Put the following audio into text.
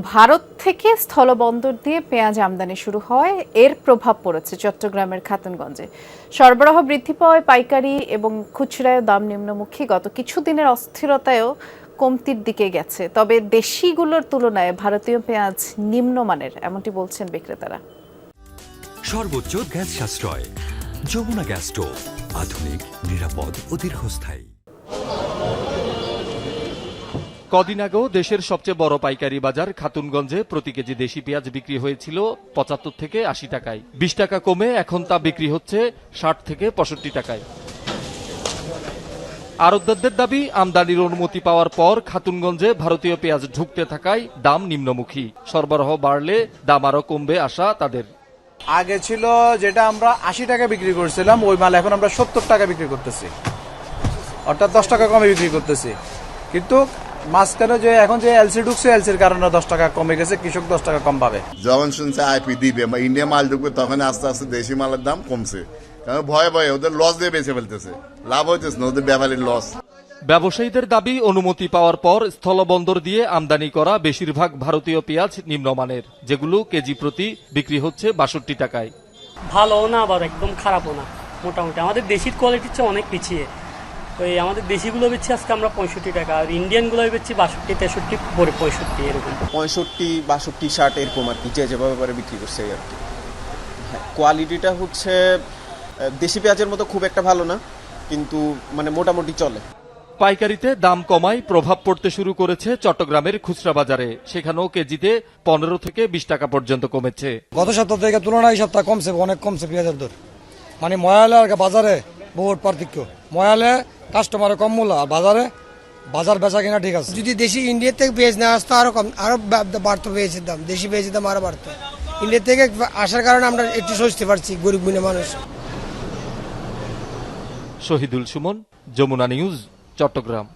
ভারত থেকে স্থলবন্দর দিয়ে পেঁয়াজ আমদানি শুরু হয়। এর প্রভাব পড়েছে চট্টগ্রামের খাতুনগঞ্জে। সরবরাহ বৃদ্ধি পাওয়ায় পাইকারি এবং খুচরায় দাম নিম্নমুখী। গত কিছুদিনের অস্থিরতায়ও কমতির দিকে গেছে। তবে দেশিগুলোর তুলনায় ভারতীয় পেঁয়াজ নিম্নমানের, এমনটি বলছেন বিক্রেতারা। সর্বোচ্চ গ্যাস সাশ্রয়, যমুনা গ্যাস স্টোভ, আধুনিক, নিরাপদ ও দীর্ঘস্থায়ী। কদিন আগেও দেশের সবচেয়ে বড় পাইকারি বাজার খাতুনগঞ্জে প্রতি কেজি দেশি পেঁয়াজ বিক্রি হয়েছিল পঁচাত্তর থেকে আশি টাকায়। বিশ টাকা কমে এখন তা বিক্রি হচ্ছে ষাট থেকে পঁয়ষট্টি টাকায়। আড়তদারদের দাবি, আমদানির অনুমতি পাওয়ার পর খাতুনগঞ্জে ভারতীয় পেঁয়াজ ঢুকতে থাকায় দাম নিম্নমুখী। সরবরাহ বাড়লে দাম আরও কমবে আশা তাদের। আগে ছিল যেটা আমরা আশি টাকা বিক্রি করছিলাম, ওই মাল এখন আমরা সত্তর টাকা বিক্রি করতেছি। অর্থাৎ দশ টাকা কমে বিক্রি করতেছি। কিন্তু মাঝখানে যে এখন যে এলসি ঢুকছে এলসির কারণে দশ টাকা কমে গেছে কৃষক দশ টাকা কম পাবে। যখন শুনছে আইপি দিবে ইন্ডিয়া মাল ঢুকবে তখন আস্তে আস্তে দেশি মালের দাম কমছে। কারণ ভয়ে ভয়ে ওদের লস দিয়ে বেঁচে ফেলতেছে। লাভ হইতেছে না ওদের ব্যাপারীর লস ব্যবসায়ীদের দাবি অনুমতি পাওয়ার পর স্থলবন্দর দিয়ে আমদানি করা বেশিরভাগ ভারতীয় পেঁয়াজ নিম্নমানের যেগুলো কেজি প্রতি বিক্রি হচ্ছে বাষট্টি টাকায়। ভালো না আবার একদম খারাপও না। মোটামুটি আমাদের দেশির কোয়ালিটির চেয়ে অনেক পিছিয়ে। ওই আমাদের দেশিগুলো বেচছি আজকে আমরা পঁয়ষট্টি টাকা আর ইন্ডিয়ানগুলো বেচছি বাষট্টি তেষট্টি পরে পঁয়ষট্টি এরকম। পঁয়ষট্টি বাষট্টি ষাট এরকম আর কি যে যেভাবে পারে বিক্রি করছে আর কি। হ্যাঁ কোয়ালিটিটা হচ্ছে দেশি পেঁয়াজের মতো খুব একটা ভালো না কিন্তু মানে মোটামুটি চলে। পাইকারিতে দাম কমায় প্রভাব পড়তে শুরু করেছে চট্টগ্রামের খুচরা বাজারে। সেখানেও কেজিতে পনেরো থেকে বিশ টাকা পর্যন্ত কমেছে। গত সপ্তাহ থেকে তুলনায় সপ্তাহ কমছে অনেক কমছে পেঁয়াজের দর। মানে ময়ালে আর বাজারে বহুত পার্থক্য। ময়ালে কাস্টমারে কম মূল্য আর বাজারে বাজার বেচা কিনা ঠিক আছে। যদি দেশি ইন্ডিয়া থেকে পেঁয়াজ না আসতো আরও কম আরও বাড়ত বাড়তো পেঁয়াজের দাম দেশি পেঁয়াজের দাম আরও বাড়তো। ইন্ডিয়া থেকে আসার কারণে আমরা একটু সস্তি পারছি গরিব গুণে মানুষ। শহীদুল সুমন যমুনা নিউজ চট্টগ্রাম।